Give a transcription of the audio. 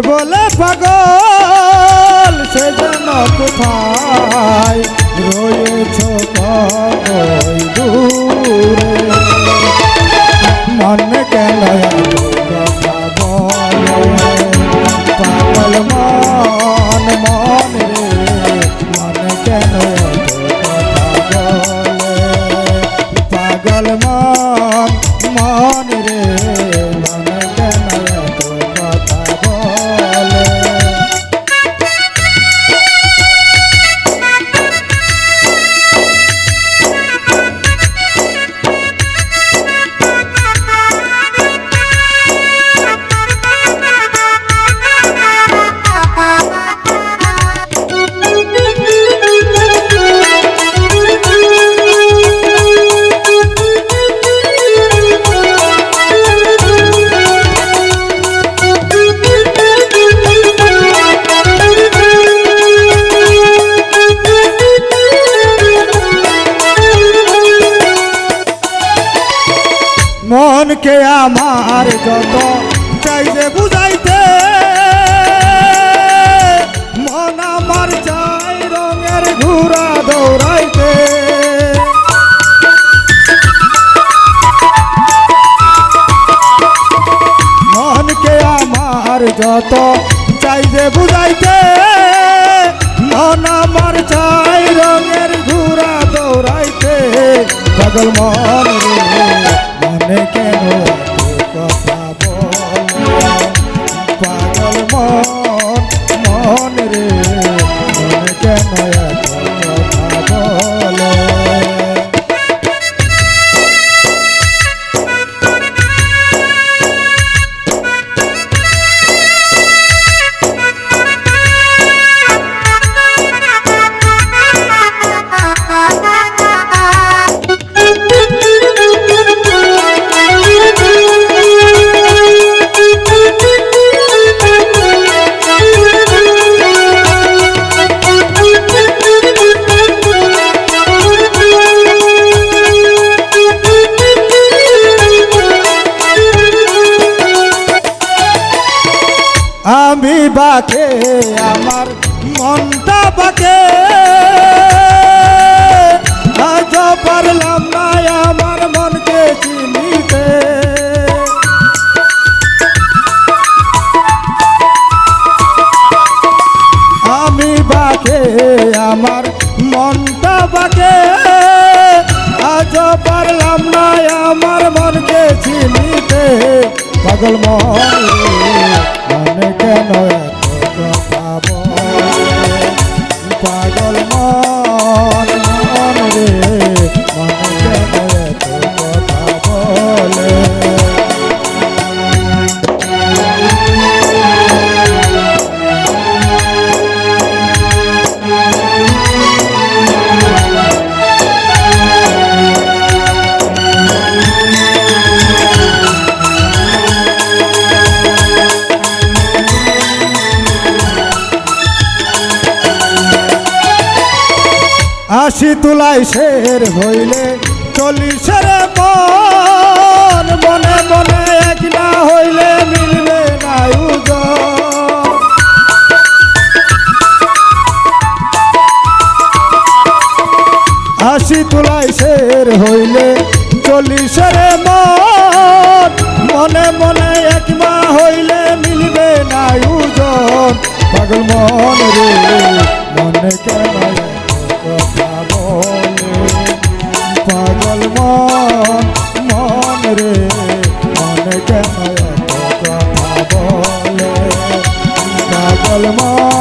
বলে পাগল সে জন কোথায় রয়েছ দূর মনকে আমার যত চাইছে বুঝাইতে, মন আমার চাই রঙের ঘুরা দৌড়াইতে। মনকে আমার যত চাইছে বুঝাইতে, মন আমার চাই রঙের ঘুরা দৌড়াইতে। মন মনে কেন বাকে, আমার মনটা বাকে। আজ পারলাম না আমার মনকে চিনিতে। আমি বাকে, আমার মনটা বাকে। আজ পারলাম না আমার মনকে চিনিতে। পাগল মন কেন এত কথা পাগল মন আশি তুলাই শের হইলে চল্লিশের মন। মনে মনে এক না হইলে মিলবে না। আশি তুলাই শের হইলে চল্লিশের মন। মনে মনে এক মা হইলে মিলবে না পাগল মন রে, মনে কেন পাগল মন মন রে মনে কেন কথা বলে পাগল মন